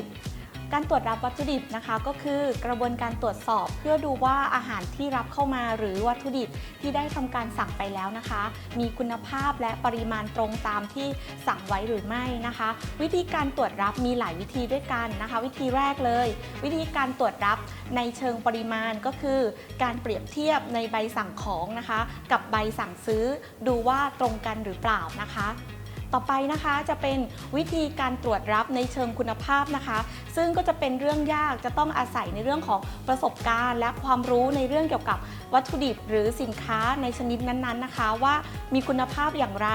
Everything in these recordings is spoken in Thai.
ดิบ การตรวจรับวัตถุดิบนะคะก็คือกระบวนการตรวจสอบ เพื่อดูว่าอาหารที่รับเข้ามาหรือวัตถุดิบที่ได้ทำการสั่งไปแล้วนะคะ มีคุณภาพและปริมาณตรงตามที่สั่งไว้หรือไม่นะคะ วิธีการตรวจรับมีหลายวิธีด้วยกันนะคะ วิธีแรกเลย วิธีการตรวจรับในเชิงปริมาณก็คือ การเปรียบเทียบในใบสั่งของนะคะ กับใบสั่งซื้อ ดูว่าตรงกันหรือเปล่านะคะ ต่อไปนะคะจะเป็นวิธีการตรวจรับในเชิงคุณภาพนะคะ ซึ่งก็จะเป็นเรื่องยากจะต้องอาศัยในเรื่องของประสบการณ์ และความรู้ในเรื่องเกี่ยวกับวัตถุดิบ หรือสินค้าในชนิดนั้นๆนะคะ ว่ามีคุณภาพอย่างไร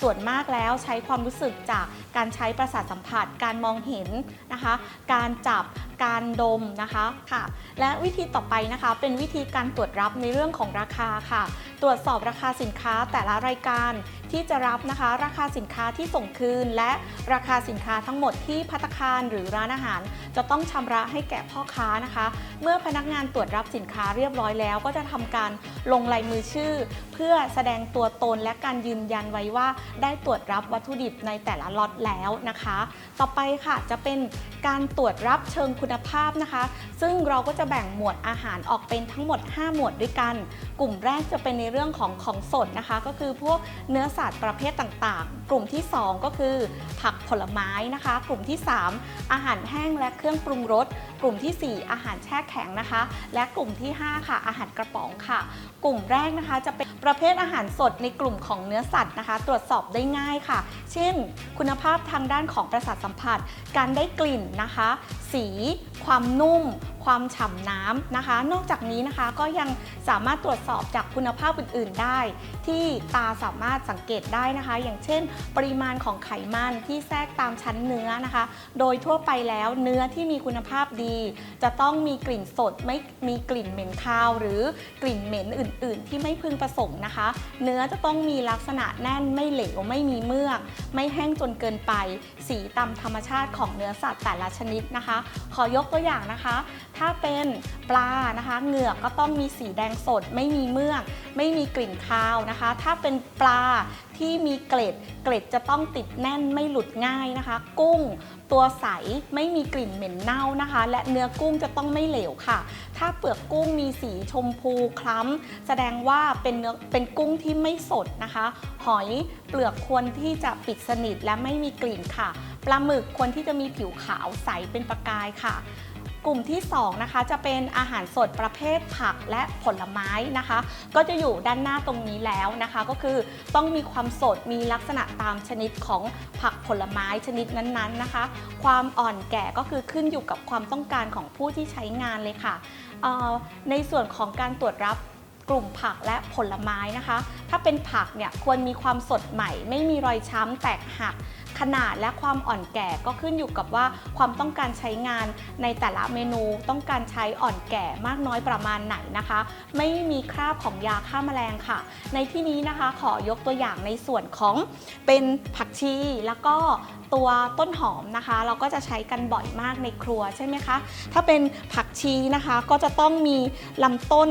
ส่วนมากแล้วใช้ความรู้สึกจากการใช้ประสาทสัมผัส การมองเห็นนะคะ การจับการดมนะคะค่ะ และวิธีต่อไปนะคะ เป็นวิธีการตรวจรับในเรื่องของราคาค่ะตรวจสอบราคาสินค้าแต่ละรายการที่จะรับนะคะ ราคาสินค้าที่ส่งคืน และราคาสินค้าทั้งหมดที่พัตคารหรือร้านอาหาร จะต้องชำระให้แก่พ่อค้านะคะ เมื่อพนักงานตรวจรับสินค้าเรียบร้อยแล้ว ก็จะทำการลงลายมือชื่อ เพื่อแสดงตัวตนและการยืนยันไว้ว่าได้ตรวจรับวัตถุดิบในแต่ละล็อตแล้วนะคะ ต่อไปค่ะจะเป็นการตรวจรับเชิงคุณภาพนะคะ ซึ่งเราก็จะแบ่งหมวดอาหารออกเป็นทั้งหมด 5 หมวดด้วยกัน กลุ่มแรกจะเป็นในเรื่องของของสดนะคะ ก็คือพวกเนื้อสัตว์ประเภทต่างๆ กลุ่มที่ 2 ก็คือผักผลไม้นะคะ กลุ่มที่ 3 อาหารแห้งและเครื่องปรุงรส กลุ่มทีสี่ 4 อาหารแช่แข็งนะคะ และกลุ่มที่ 5 ค่ะ อาหารกระป๋องค่ะ กลุ่มแรกนะคะจะเป็นประเภทอาหารสดในกลุ่มของเนื้อสัตว์นะคะ ตรวจสอบได้ง่ายค่ะ เช่น คุณภาพทางด้านของประสาทสัมผัส การได้กลิ่นนะคะ สี ความนุ่ม ความฉ่ำน้ำนะคะ นอกจากนี้นะคะก็ยังสามารถตรวจสอบจากคุณภาพอื่น ๆ ได้ ที่ตาสามารถสังเกตได้นะคะ อย่างเช่น ปริมาณของไขมันที่แทรกตามชั้นเนื้อนะคะ โดยทั่วไปแล้วเนื้อที่มีคุณภาพดี จะต้องมีกลิ่นสดไม่มีกลิ่นเหม็นคาว หรือกลิ่นเหม็นอื่น ๆ ที่ไม่พึงประสงค์นะคะ เนื้อจะต้องมีลักษณะแน่นไม่เหลวไม่มีเมือก ไม่แห้งจนเกินไป สีตามธรรมชาติของเนื้อสัตว์แต่ละชนิดนะคะ ขอยกตัวอย่างนะคะถ้าเป็นปลานะคะเหงือกก็ต้องมีสีแดงสด ไม่มีเมือก ไม่มีกลิ่นคาวนะคะ ถ้าเป็นปลาที่มีเกล็ด เกล็ดจะต้องติดแน่นไม่หลุดง่ายนะคะ กุ้งตัวใสไม่มีกลิ่นเหม็นเน่านะคะ และเนื้อกุ้งจะต้องไม่เหลวค่ะ ถ้าเปลือกกุ้งมีสีชมพูคล้ำ แสดงว่าเป็นเนื้อเป็นกุ้งที่ไม่สดนะคะ หอยเปลือกควรที่จะปิดสนิทและไม่มีกลิ่นค่ะปลาหมึกควรที่จะมีผิวขาวใสเป็นประกายค่ะ กลุ่มที่2นะคะจะเป็นอาหารสดประเภทผักและผลไม้นะคะ ก็จะอยู่ด้านหน้าตรงนี้แล้วนะคะ ก็คือต้องมีความสดมีลักษณะตามชนิดของผักผลไม้ชนิดนั้นๆนะคะ ความอ่อนแก่ก็คือขึ้นอยู่กับความต้องการของผู้ที่ใช้งานเลยค่ะในส่วนของการตรวจรับ กลุ่มผักและผลไม้นะคะ ถ้าเป็นผักเนี่ยควรมีความสดใหม่ ไม่มีรอยช้ำแตกหัก ขนาดและความอ่อนแก่ก็ขึ้นอยู่กับว่าความต้องการใช้งานในแต่ละเมนูต้องการใช้อ่อนแก่มากน้อยประมาณไหนนะคะ ไม่มีคราบของยาฆ่าแมลงค่ะ ในที่นี้นะคะขอยกตัวอย่างในส่วนของเป็นผักชีแล้วก็ตัวต้นหอมนะคะ เราก็จะใช้กันบ่อยมากในครัวใช่ไหมคะ ถ้าเป็นผักชีนะคะก็จะต้องมีลำต้น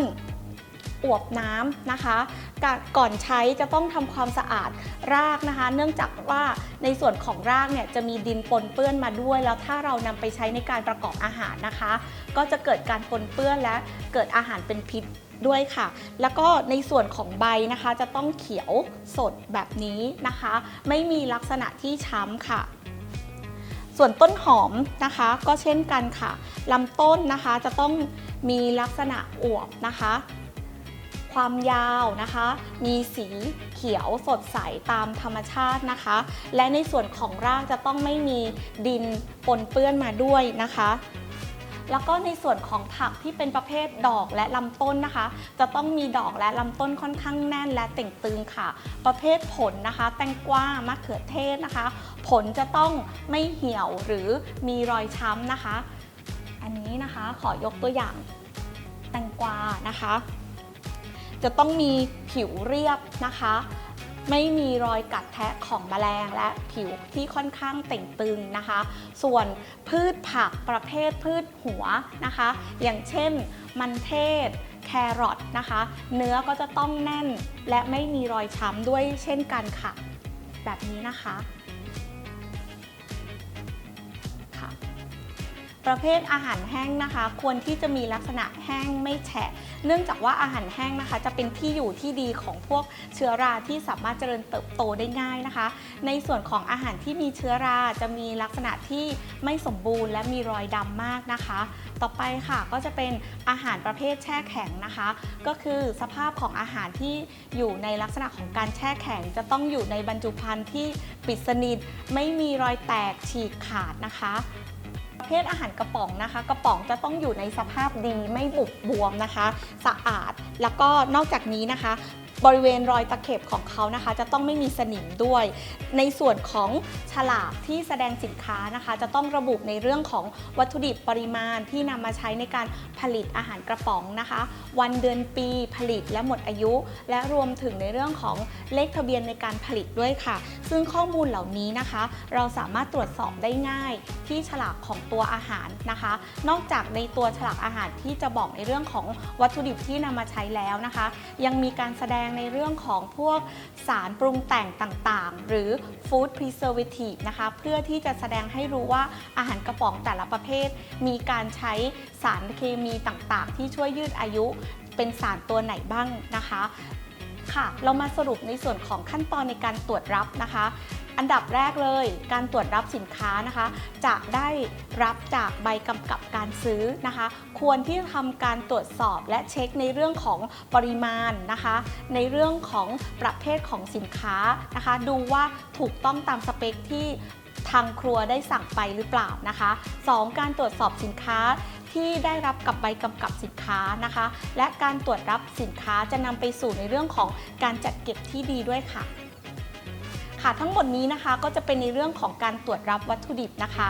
อวบน้ำนะคะกก่อนใช้จะต้องทำความสะอาดรากนะคะ เนื่องจากว่าในส่วนของรากเนี่ยจะมีดินปนเปื้อนมาด้วย แล้วถ้าเรานำไปใช้ในการประกอบอาหารนะคะ ก็จะเกิดการปนเปื้อนและเกิดอาหารเป็นพิษด้วยค่ะ แล้วก็ในส่วนของใบนะคะจะต้องเขียวสดแบบนี้นะคะ ไม่มีลักษณะที่ช้ำค่ะ ส่วนต้นหอมนะคะก็เช่นกันค่ะลำต้นนะคะจะต้องมีลักษณะอวบนะคะ ความยาวนะคะ มีสีเขียวสดใสตามธรรมชาตินะคะ และในส่วนของรากจะต้องไม่มีดินปนเปื้อนมาด้วยนะคะแล้วก็ในส่วนของผักที่เป็นประเภทดอกและลำต้นนะคะ จะต้องมีดอกและลำต้นค่อนข้างแน่นและเต่งตึงค่ะ ประเภทผลนะคะ แตงกวามะเขือเทศนะคะ ผลจะต้องไม่เหี่ยวหรือมีรอยช้ำนะคะ อันนี้นะคะขอยกตัวอย่างแตงกวานะคะ จะต้องมีผิวเรียบนะคะ ไม่มีรอยกัดแทะของแมลงและผิวที่ค่อนข้างเต่งตึงนะคะ ส่วนพืชผักประเภทพืชหัวนะคะ อย่างเช่นมันเทศแครอทนะคะ เนื้อก็จะต้องแน่นและไม่มีรอยช้ำด้วยเช่นกันค่ะ แบบนี้นะคะ ประเภทอาหารแห้งนะคะ ควรที่จะมีลักษณะแห้งไม่แฉะ เนื่องจากว่าอาหารแห้งนะคะ จะเป็นที่อยู่ที่ดีของพวกเชื้อราที่สามารถเจริญเติบโตได้ง่ายนะคะ ในส่วนของอาหารที่มีเชื้อราจะมีลักษณะที่ไม่สมบูรณ์ และมีรอยดำมากนะคะ ต่อไปค่ะก็จะเป็นอาหารประเภทแช่แข็งนะคะ ก็คือสภาพของอาหารที่อยู่ในลักษณะของการแช่แข็ง จะต้องอยู่ในบรรจุภัณฑ์ที่ปิดสนิทไม่มีรอยแตกฉีกขาดนะคะ ประเภทอาหารกระป๋องนะคะ กระป๋องจะต้องอยู่ในสภาพดีไม่บุบบวมนะคะ สะอาดแล้วก็นอกจากนี้นะคะ บริเวณรอยตะเข็บของเขานะคะ จะต้องไม่มีสนิมด้วย ในส่วนของฉลากที่แสดงสินค้านะคะ จะต้องระบุในเรื่องของวัตถุดิบปริมาณที่นำมาใช้ในการผลิตอาหารกระป๋องนะคะ วันเดือนปีผลิตและหมดอายุ และรวมถึงในเรื่องของเลขทะเบียนในการผลิตด้วยค่ะ ซึ่งข้อมูลเหล่านี้นะคะ เราสามารถตรวจสอบได้ง่ายที่ฉลากของตัวอาหารนะคะ นอกจากในตัวฉลากอาหารที่จะบอกในเรื่องของวัตถุดิบที่นำมาใช้แล้วนะคะ ยังมีการแสดงในเรื่องของพวกสารปรุงแต่งต่างๆ หรือ food preservative นะคะเพื่อที่จะแสดงให้รู้ว่าอาหารกระป๋องแต่ละประเภท มีการใช้สารเคมีต่างๆ ที่ช่วยยืดอายุเป็นสารตัวไหนบ้างนะคะค่ะ เรามาสรุปในส่วนของขั้นตอนในการตรวจรับนะคะ อันดับแรกเลย การตรวจรับสินค้านะคะ จะได้รับจากใบกำกับการซื้อนะคะ ควรที่จะทำการตรวจสอบและเช็คในเรื่องของปริมาณนะคะ ในเรื่องของประเภทของสินค้านะคะ ดูว่าถูกต้องตามสเปคที่ทางครัวได้สั่งไปหรือเปล่านะคะ 2. การตรวจสอบสินค้าที่ได้รับกับใบกำกับสินค้านะคะ และการตรวจรับสินค้าจะนำไปสู่ในเรื่องของการจัดเก็บที่ดีด้วยค่ะ ค่ะ ทั้งหมดนี้นะคะก็จะเป็นในเรื่องของการตรวจรับวัตถุดิบนะคะ